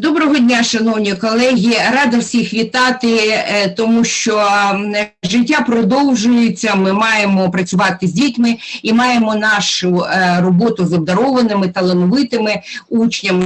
Доброго дня, шановні колеги. Рада всіх вітати, е, тому що життя продовжується. Ми маємо працювати з дітьми і маємо нашу е, роботу з обдарованими, талановитими учнями.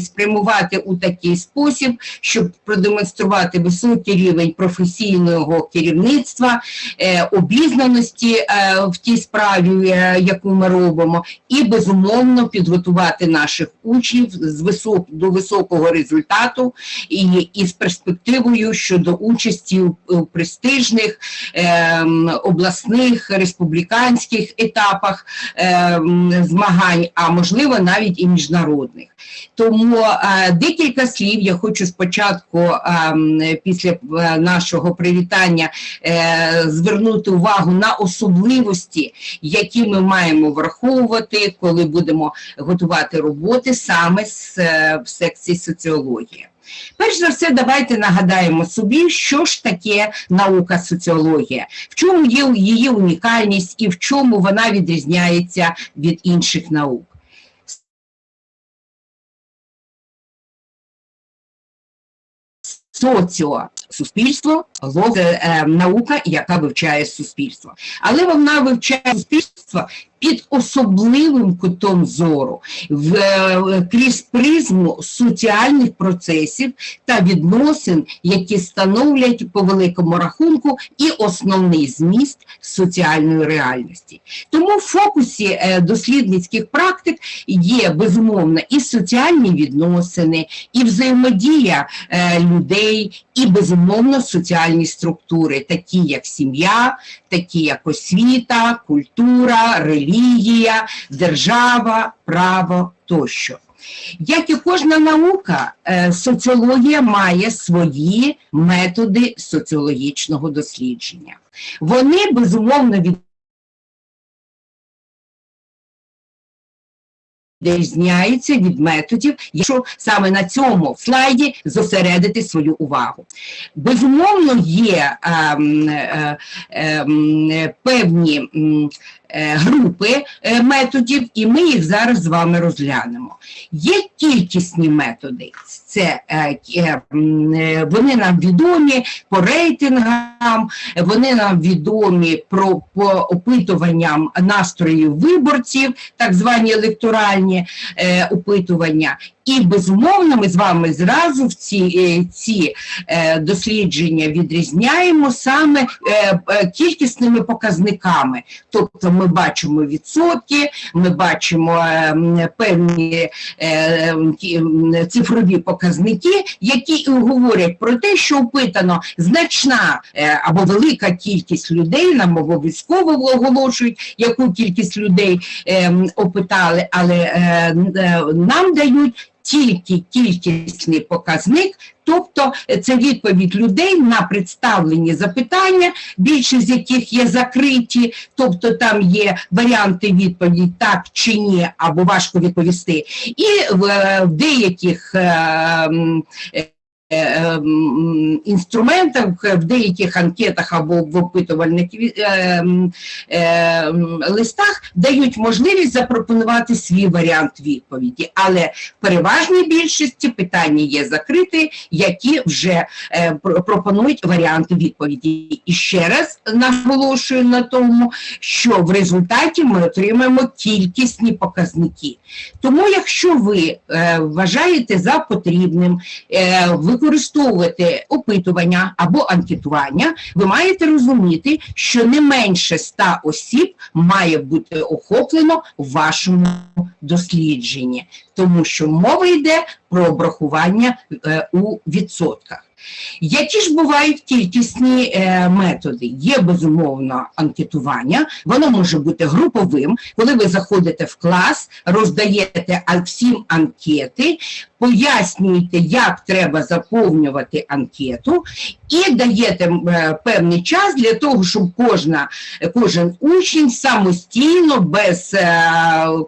Спрямувати у такий спосіб, щоб продемонструвати високий рівень професійного керівництва, е, обізнаності е, в тій справі, е, яку ми робимо, і безумовно підготувати наших учнів з висок, до високого результату і, з перспективою щодо участі у престижних ем, обласних республіканських етапах ем, змагань, а можливо навіть і міжнародних. Тому е, декілька слів я хочу спочатку, ем, після е, нашого привітання, е, звернути увагу на особливості, які ми маємо враховувати, коли будемо готувати роботи саме з, е, в секції соціології. Перш за все, давайте нагадаємо собі, що ж таке наука соціологія, в чому є її унікальність і в чому вона відрізняється від інших наук. Соціо суспільство, лог, е, наука, яка вивчає суспільство. Але вона вивчає суспільство під особливим кутом зору, в, е, крізь призму соціальних процесів та відносин, які становлять по великому рахунку і основний зміст соціальної реальності. Тому в фокусі е, дослідницьких практик є безумовно і соціальні відносини, і взаємодія е, людей, і безумовно соціальні структури, такі як сім'я, такі як освіта, культура, релігія, держава, право тощо. Як і кожна наука, е, соціологія має свої методи соціологічного дослідження. Вони безумовно від відрізняються від методів, якщо саме на цьому слайді зосередити свою увагу. Безумовно, є ем, е, ем, е, певні е, групи е, методів, і ми їх зараз з вами розглянемо. Є кількісні методи, це е, е, е, вони нам відомі по рейтингам, вони нам відомі про по опитуванням настроїв виборців, так звані електоральні е, опитування. І безумовно, ми з вами зразу в ці, е, ці е, дослідження відрізняємо саме е, кількісними показниками. Тобто ми бачимо відсотки, ми бачимо певні цифрові показники, які говорять про те, що опитано значна або велика кількість людей, нам обов'язково оголошують, яку кількість людей е, опитали, але нам дають тільки кількісний показник, тобто це відповідь людей на представлені запитання, більшість з яких є закриті, тобто там є варіанти відповіді так чи ні, або важко відповісти. І в, е, в деяких е, інструментах, в деяких анкетах або в опитувальних е, е, листах дають можливість запропонувати свій варіант відповіді. Але в переважній більшості питання є закриті, які вже е, пропонують варіанти відповіді. І ще раз наголошую на тому, що в результаті ми отримаємо кількісні показники. Тому, якщо ви е, вважаєте за потрібним е, використовувати опитування або анкетування, ви маєте розуміти, що не менше 100 осіб має бути охоплено в вашому дослідженні, тому що мова йде про обрахування е, у відсотках. Які ж бувають кількісні е, методи? Є безумовно анкетування, воно може бути груповим, коли ви заходите в клас, роздаєте всім анкети, пояснюєте, як треба заповнювати анкету, і даєте е, певний час для того, щоб кожна, кожен учень самостійно, без е,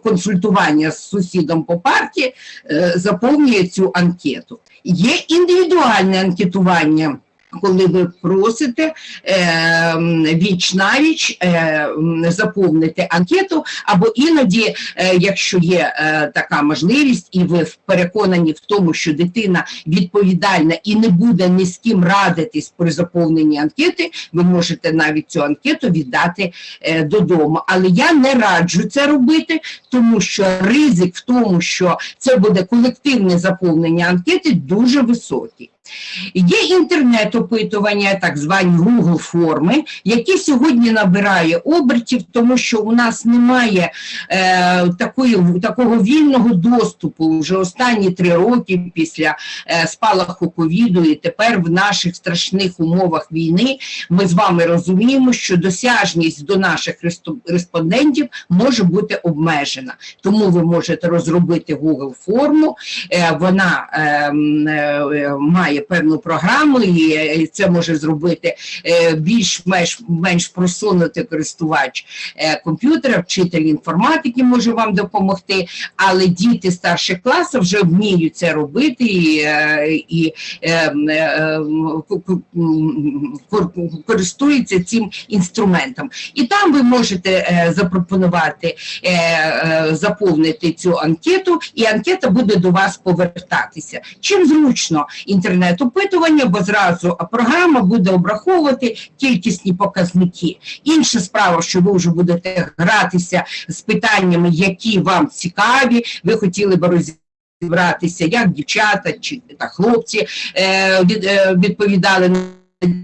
консультування з сусідом по парті, е, заповнює цю анкету. Є індивідуальне анкетування. Коли ви просите е, віч навіч е, заповнити анкету, або іноді, е, якщо є така можливість, і ви переконані в тому, що дитина відповідальна і не буде ні з ким радитись при заповненні анкети, ви можете навіть цю анкету віддати додому. Але я не раджу це робити, тому що ризик в тому, що це буде колективне заповнення анкети, дуже високий. Є інтернет-опитування, так звані Google форми, які сьогодні набирає обертів, тому що у нас немає е, такої, такого вільного доступу вже останні три роки після е, спалаху ковіду, і тепер в наших страшних умовах війни ми з вами розуміємо, що досяжність до наших респондентів може бути обмежена. Тому ви можете розробити Google форму, е, вона е, е, має певну програму, і е, це може зробити е, більш-менш менш просунутий користувач е, комп'ютера, вчитель інформатики може вам допомогти, але діти старших класів вже вміють це робити і, і користуються цим інструментом. І там ви можете запропонувати заповнити цю анкету, і анкета буде до вас повертатися. Чим зручно інтернет-опитування, бо зразу програма буде обраховувати кількісні показники. Інша справа, що ви вже будете гратися з питаннями, які вам цікаві, ви хотіли би розібратися, як дівчата чи та хлопці е, е, відповідали на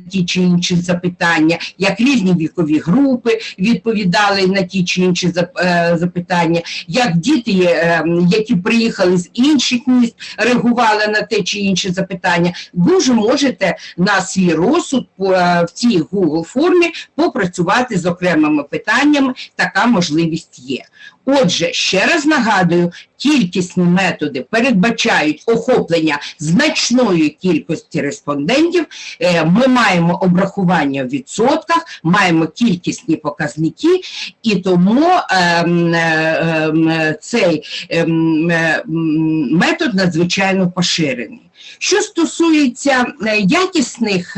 ті чи інші запитання, як різні вікові групи відповідали на ті чи інші е, запитання, як діти, е, які приїхали з інших міст, реагували на те чи інше запитання. Вже можете на свій розсуд е, в цій Google формі попрацювати з окремими питаннями. Така можливість є. Отже, ще раз нагадую, кількісні методи передбачають охоплення значної кількості респондентів. Е, Ми маємо обрахування в відсотках, маємо кількісні показники, і тому ем, е, ем, е, цей ем, метод надзвичайно поширений. Що стосується якісних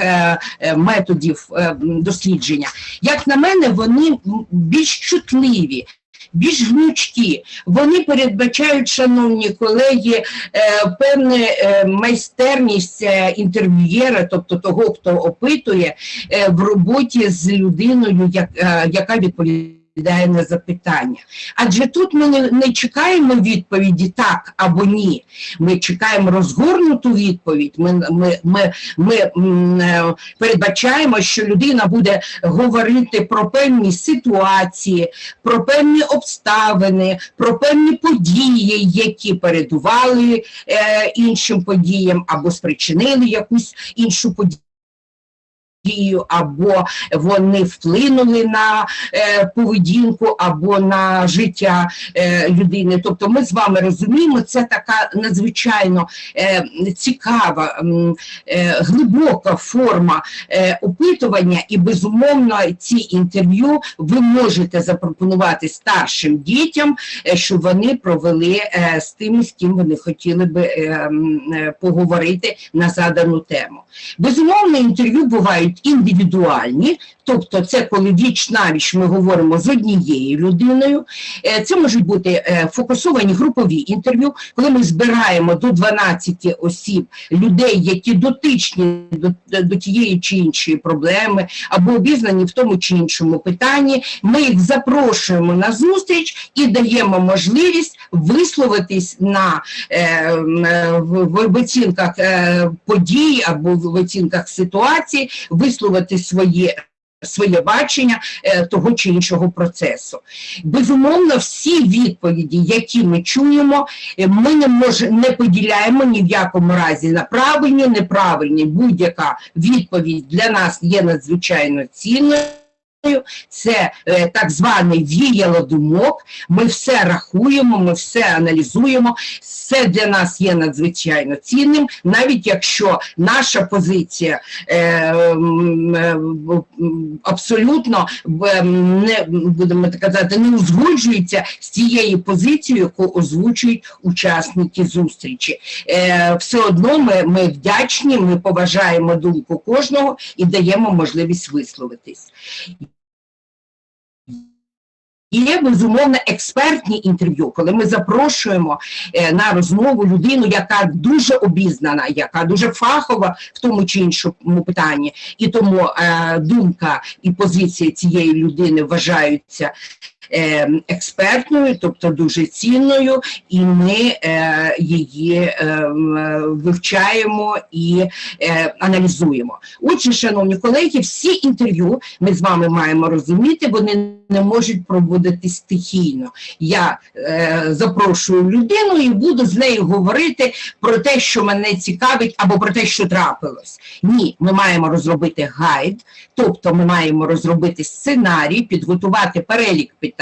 методів дослідження, як на мене, вони більш чутливі. Більш гнучкі, вони передбачають, шановні колеги, е, певну е, майстерність інтерв'єра, тобто того, хто опитує е, в роботі з людиною, е, яка відповідає на запитання. Адже тут ми не, не чекаємо відповіді так або ні. Ми чекаємо розгорнуту відповідь. Ми, ми, ми, ми е, передбачаємо, що людина буде говорити про певні ситуації, про певні обставини, про певні події, які передували е, іншим подіям або спричинили якусь іншу подію. Або вони вплинули на е, поведінку, або на життя е, людини. Тобто, ми з вами розуміємо, це така надзвичайно е, цікава, е, глибока форма е, опитування, і безумовно ці інтерв'ю ви можете запропонувати старшим дітям, е, щоб вони провели е, з тими, з ким вони хотіли би е, е, поговорити на задану тему. Безумовно, інтерв'ю бувають індивідуальні, тобто це коли віч навіч ми говоримо з однією людиною. Е, Це можуть бути е, фокусовані групові інтерв'ю, коли ми збираємо до 12 осіб людей, які дотичні до, до тієї чи іншої проблеми, або обізнані в тому чи іншому питанні. Ми їх запрошуємо на зустріч і даємо можливість висловитись на е, е, в, в, оцінках е, подій або в оцінках ситуації, висловити своє. Своє бачення е, того чи іншого процесу. Безумовно, всі відповіді, які ми чуємо, е, ми не може, не поділяємо ні в якому разі на правильні, неправильні. Будь-яка відповідь для нас є надзвичайно цінною. Це е, так зване віяло думок. Ми все рахуємо, ми все аналізуємо. Все для нас є надзвичайно цінним, навіть якщо наша позиція е, е, абсолютно е, не будемо так казати, не узгоджується з тією позицією, яку озвучують учасники зустрічі. Е, все одно ми, ми вдячні, ми поважаємо думку кожного і даємо можливість висловитись. Є безумовно експертні інтерв'ю, коли ми запрошуємо е, на розмову людину, яка дуже обізнана, яка дуже фахова в тому чи іншому питанні, і тому е, думка і позиція цієї людини вважаються експертною, тобто дуже цінною, і ми е, її е, м, е, вивчаємо і е, аналізуємо. Отже, шановні колеги, всі інтерв'ю ми з вами маємо розуміти, вони не можуть проводити стихійно. Я е, запрошую людину і буду з нею говорити про те, що мене цікавить, або про те, що трапилось. Ні, ми маємо розробити гайд, тобто ми маємо розробити сценарій, підготувати перелік питань,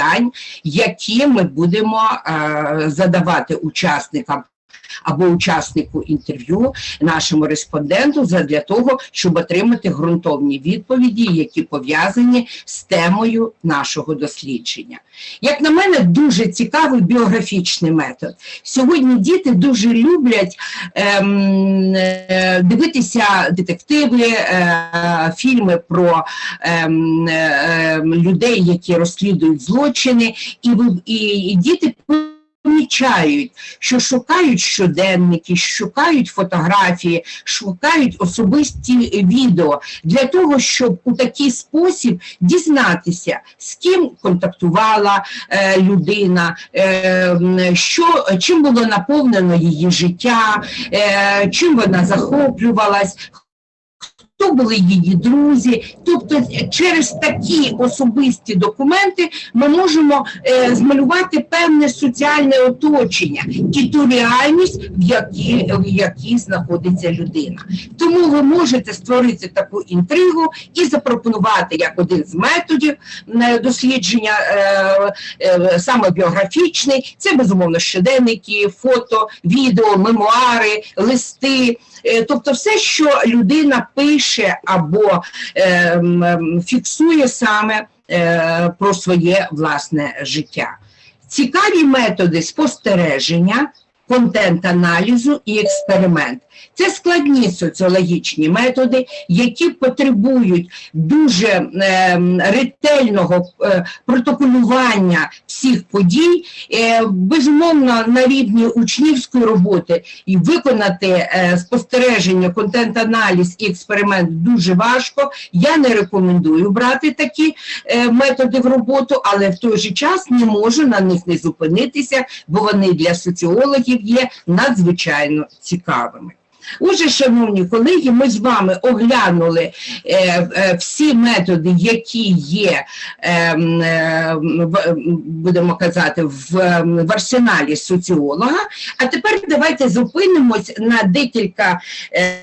які ми будемо е, задавати учасникам або учаснику інтерв'ю, нашому респонденту, для того, щоб отримати ґрунтовні відповіді, які пов'язані з темою нашого дослідження. Як на мене, дуже цікавий біографічний метод. Сьогодні діти дуже люблять ем, е, дивитися детективи, е, фільми про ем, е, людей, які розслідують злочини, і, і, і діти помічають, що шукають щоденники, шукають фотографії, шукають особисті відео для того, щоб у такий спосіб дізнатися, з ким контактувала е, людина, е, що, чим було наповнено її життя, е, чим вона захоплювалась. Хто були її друзі, тобто через такі особисті документи ми можемо е, змалювати певне соціальне оточення і ту реальність, в якій, в якій знаходиться людина. Тому ви можете створити таку інтригу і запропонувати як один з методів е, дослідження е, е, саме біографічний. Це безумовно щоденники, фото, відео, мемуари, листи. Е, Тобто все, що людина пише або е, фіксує саме е, про своє власне життя. Цікаві методи спостереження, контент-аналізу і експеримент. Це складні соціологічні методи, які потребують дуже е, ретельного е, протоколювання всіх подій, е, безумовно, на рівні учнівської роботи і виконати е, спостереження, контент-аналіз і експеримент дуже важко. Я не рекомендую брати такі е, методи в роботу, але в той же час не можу на них не зупинитися, бо вони для соціологів є надзвичайно цікавими. Отже, шановні колеги, ми з вами оглянули е, е, всі методи, які є, е, е, в, будемо казати, в, в арсеналі соціолога. А тепер давайте зупинимось на декілька. Е,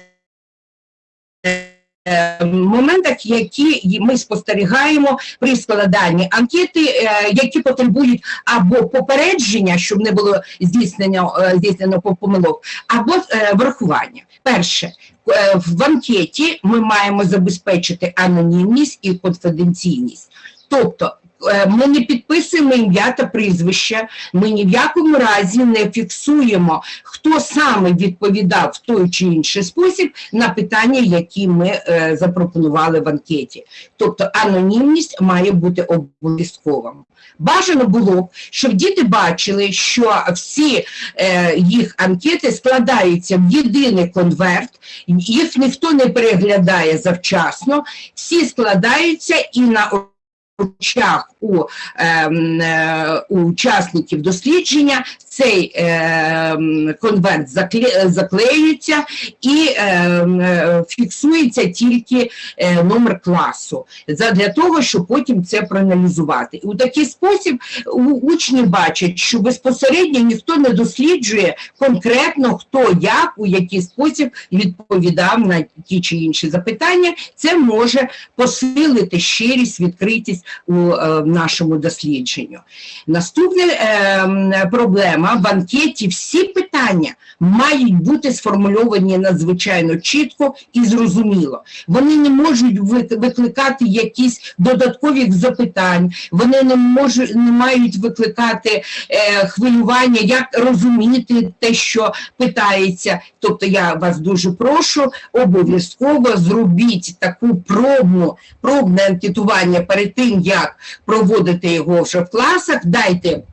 моментах, які ми спостерігаємо при складанні анкети, е, які потребують або попередження, щоб не було здійснено, е, здійснено помилок, або е, врахування. Перше, е, в анкеті ми маємо забезпечити анонімність і конфіденційність. Тобто е, ми не підписуємо ім'я та прізвище, ми ні в якому разі не фіксуємо, хто саме відповідав в той чи інший спосіб на питання, які ми е, запропонували в анкеті. Тобто анонімність має бути обов'язковим. Бажано було б, щоб діти бачили, що всі е, їх анкети складаються в єдиний конверт, їх ніхто не переглядає завчасно, всі складаються і на очах у, ем, е, у учасників дослідження цей ем, конверт закле- заклеюється і ем, е, фіксується тільки е, номер класу для того, щоб потім це проаналізувати. У такий спосіб учні бачать, що безпосередньо ніхто не досліджує конкретно хто як у який спосіб відповідав на ті чи інші запитання. Це може посилити щирість, відкритість у е, нашому дослідженню. Наступна е, проблема в анкеті всі питання мають бути сформульовані надзвичайно чітко і зрозуміло. Вони не можуть викликати якісь додаткові запитань, вони не можуть не мають викликати е, хвилювання, як розуміти те, що питається. Тобто я вас дуже прошу, обов'язково зробіть таку пробну, пробне анкетування перед тим, як проводити його вже в класах, дайте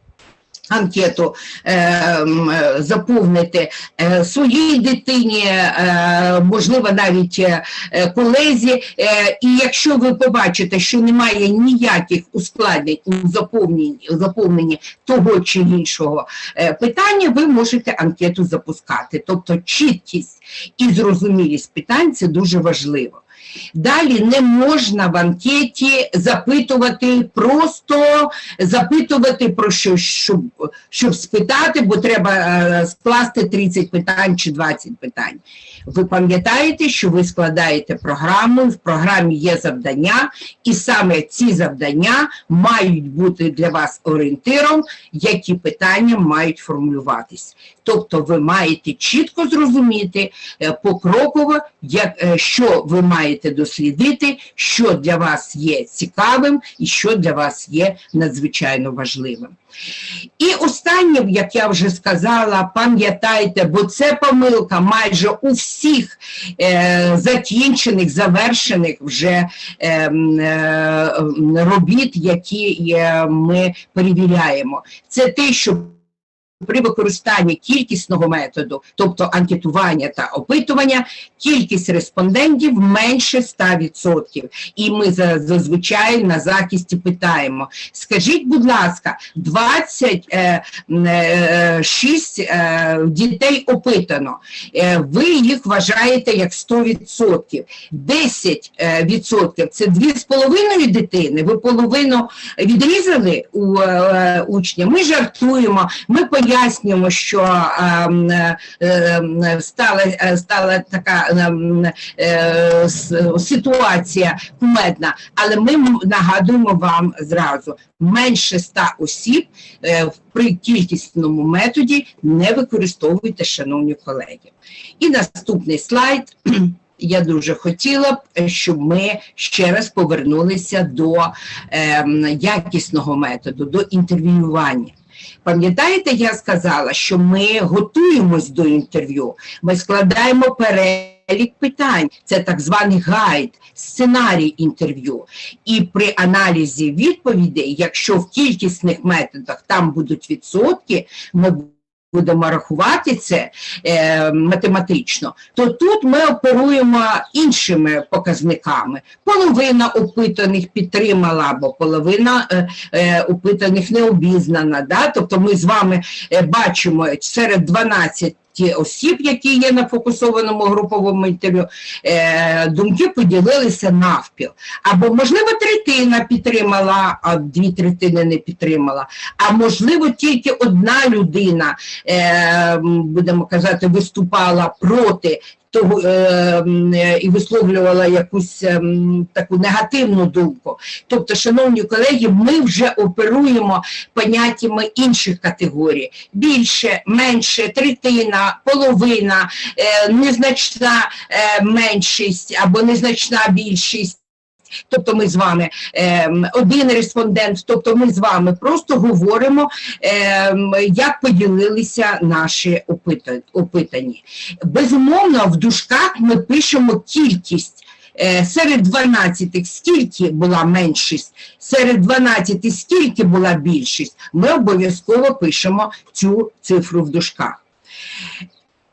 анкету е, е, заповнити е, своїй дитині, е, можливо, навіть е, е, колезі. Е, і якщо ви побачите, що немає ніяких ускладнень у заповненні того чи іншого е, питання, ви можете анкету запускати. Тобто чіткість і зрозумілість питань це дуже важливо. Далі не можна в анкеті запитувати, просто запитувати про щось, щоб, щоб спитати, бо треба е, скласти 30 питань чи 20 питань. Ви пам'ятаєте, що ви складаєте програму, в програмі є завдання, і саме ці завдання мають бути для вас орієнтиром, які питання мають формулюватись. Тобто ви маєте чітко зрозуміти е, покроково, як, е, що ви маєте дослідити, що для вас є цікавим і що для вас є надзвичайно важливим. І останнє, як я вже сказала, пам'ятайте, бо це помилка майже у всіх е, закінчених, завершених вже е, е, робіт, які е, ми перевіряємо. Це те, що при використанні кількісного методу, тобто анкетування та опитування, кількість респондентів менше 100%. І ми зазвичай на захисті питаємо, скажіть, будь ласка, 26 е, дітей опитано, Е, ви їх вважаєте як 100%. 10% е, це 2,5 дитини, ви половину відрізали у е, учня. Ми жартуємо, ми пояснюємо, що ем, е, ем, стала, е, стала така ем, е, ситуація кумедна, але ми нагадуємо вам зразу, менше 100 осіб е, при кількісному методі не використовуйте, шановні колеги. І наступний слайд. Я дуже хотіла б, щоб ми ще раз повернулися до ем, якісного методу, до інтерв'ювання. Пам'ятаєте, я сказала, що ми готуємось до інтерв'ю, ми складаємо перелік питань, це так званий гайд, сценарій інтерв'ю. І при аналізі відповідей, якщо в кількісних методах там будуть відсотки, ми будемо рахувати це е, математично, то тут ми оперуємо іншими показниками. Половина опитаних підтримала, або половина е, е, опитаних не обізнана. Да? Тобто ми з вами е, бачимо серед 12 осіб, які є на фокусованому груповому інтерв'ю, е, думки поділилися навпіл. Або, можливо, третина підтримала, а дві третини не підтримала. А можливо, тільки одна людина, е, будемо казати, виступала проти того е, е, і висловлювала якусь е, таку негативну думку. Тобто, шановні колеги, ми вже оперуємо поняттями інших категорій: більше, менше, третина, половина, е, незначна е, меншість або незначна більшість. Тобто ми з вами ем, один респондент, тобто ми з вами просто говоримо, ем, як поділилися наші опита- опитані. Безумовно, в дужках ми пишемо кількість. Е, Серед 12 скільки була меншість, серед 12 скільки була більшість, ми обов'язково пишемо цю цифру в дужках.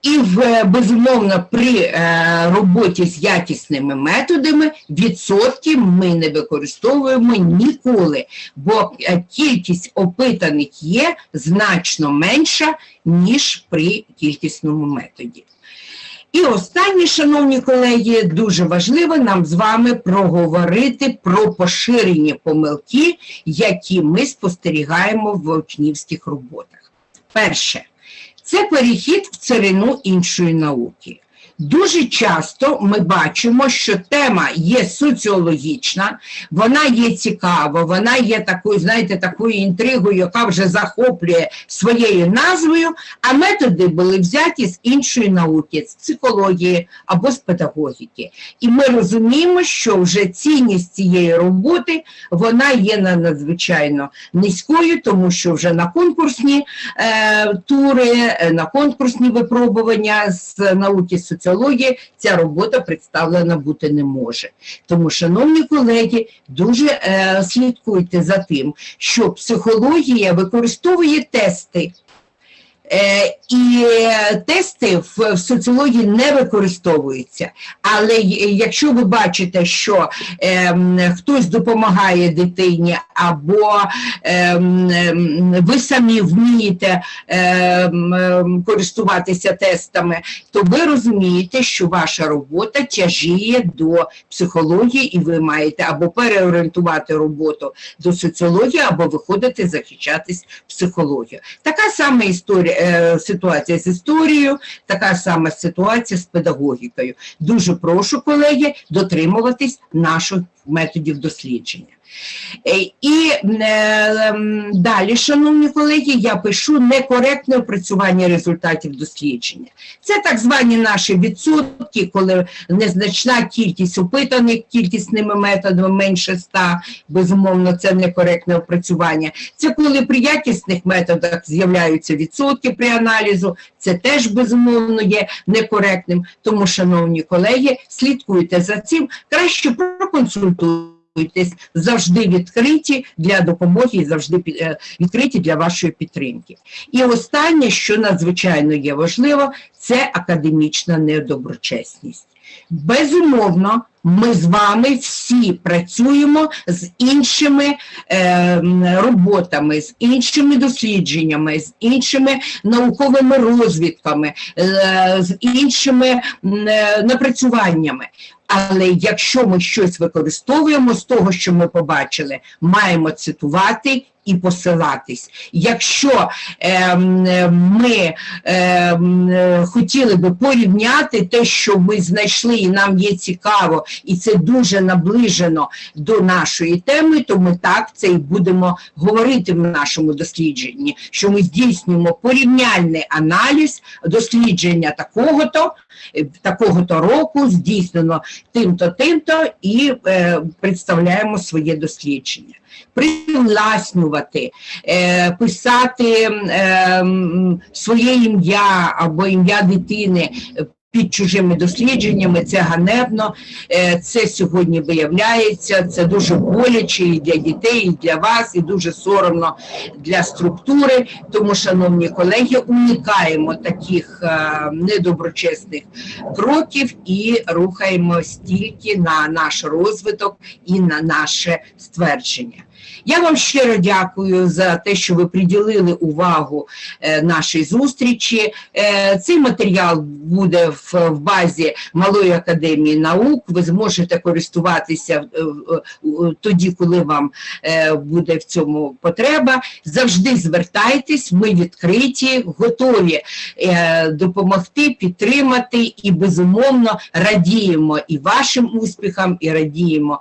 І безумовно, при е, роботі з якісними методами відсотки ми не використовуємо ніколи, бо е, кількість опитаних є значно менша, ніж при кількісному методі. І останнє, шановні колеги, дуже важливо нам з вами проговорити про поширені помилки, які ми спостерігаємо в учнівських роботах. Перше, це перехід в царину іншої науки. Дуже часто ми бачимо, що тема є соціологічна, вона є цікава, вона є такою, знаєте, такою інтригою, яка вже захоплює своєю назвою, а методи були взяті з іншої науки, з психології або з педагогіки. І ми розуміємо, що вже цінність цієї роботи вона є надзвичайно низькою, тому що вже на конкурсні е, тури, е, на конкурсні випробування з науки соціології ця робота представлена бути не може. Тому, шановні колеги, дуже е, слідкуйте за тим, що психологія використовує тести. Е, і е, тести в, соціології не використовуються. Але якщо ви бачите, що ем, хтось допомагає дитині, або ем, ем, ви самі вмієте користуватися тестами, то ви розумієте, що ваша робота тяжіє до психології, і ви маєте або переорієнтувати роботу до соціології, або виходити захищатись психологію. Така сама історія, е, ситуація з історією, така сама ситуація з педагогікою. Дуже прошу, колеги, дотримуватись наших методів дослідження. Е, І е, ем, далі, шановні колеги, я пишу некоректне опрацювання результатів дослідження. Це так звані наші відсотки, коли незначна кількість опитаних кількісними методами менше 100, безумовно, це некоректне опрацювання. Це коли при якісних методах з'являються відсотки при аналізу, це теж безумовно є некоректним. Тому, шановні колеги, слідкуйте за цим, краще проконсультуйтесь. Завжди відкриті для допомоги завжди е, відкриті для вашої підтримки. І останнє, що надзвичайно є важливо, це академічна недоброчесність. Безумовно, ми з вами всі працюємо з іншими е, роботами, з іншими дослідженнями, з іншими науковими розвідками, е, з іншими е, напрацюваннями. Але якщо ми щось використовуємо з того, що ми побачили, маємо цитувати і посилатись. Якщо е, ми е, хотіли би порівняти те, що ми знайшли, і нам є цікаво, і це дуже наближено до нашої теми, то ми так це і будемо говорити в нашому дослідженні, що ми здійснюємо порівняльний аналіз дослідження такого-то, е, такого-то року, здійснено тим-то, тим-то, і е, представляємо своє дослідження. Привласнювати, е, писати е, своє ім'я або ім'я дитини е, під чужими дослідженнями, це ганебно, е, це сьогодні виявляється, це дуже боляче і для дітей, і для вас, і дуже соромно для структури. Тому, шановні колеги, уникаємо таких е, недоброчесних кроків і рухаємось тільки на наш розвиток і на наше ствердження. Я вам щиро дякую за те, що ви приділили увагу е, нашій зустрічі. Е, цей матеріал буде в, базі Малої академії наук. Ви зможете користуватися е, е, тоді, коли вам буде в цьому потреба. Завжди звертайтесь, ми відкриті, готові допомогти, підтримати і безумовно радіємо і вашим успіхам, і радіємо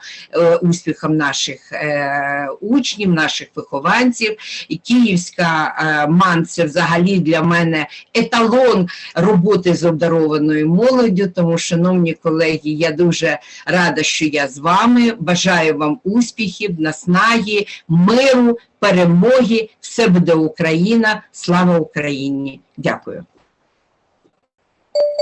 успіхам наших е, учнів, наших вихованців. І Київська е, МАН це взагалі для мене еталон роботи з обдарованою молоддю. Тому, шановні колеги, я дуже рада, що я з вами. Бажаю вам успіхів, наснаги, миру, перемоги. Все буде Україна. Слава Україні! Дякую.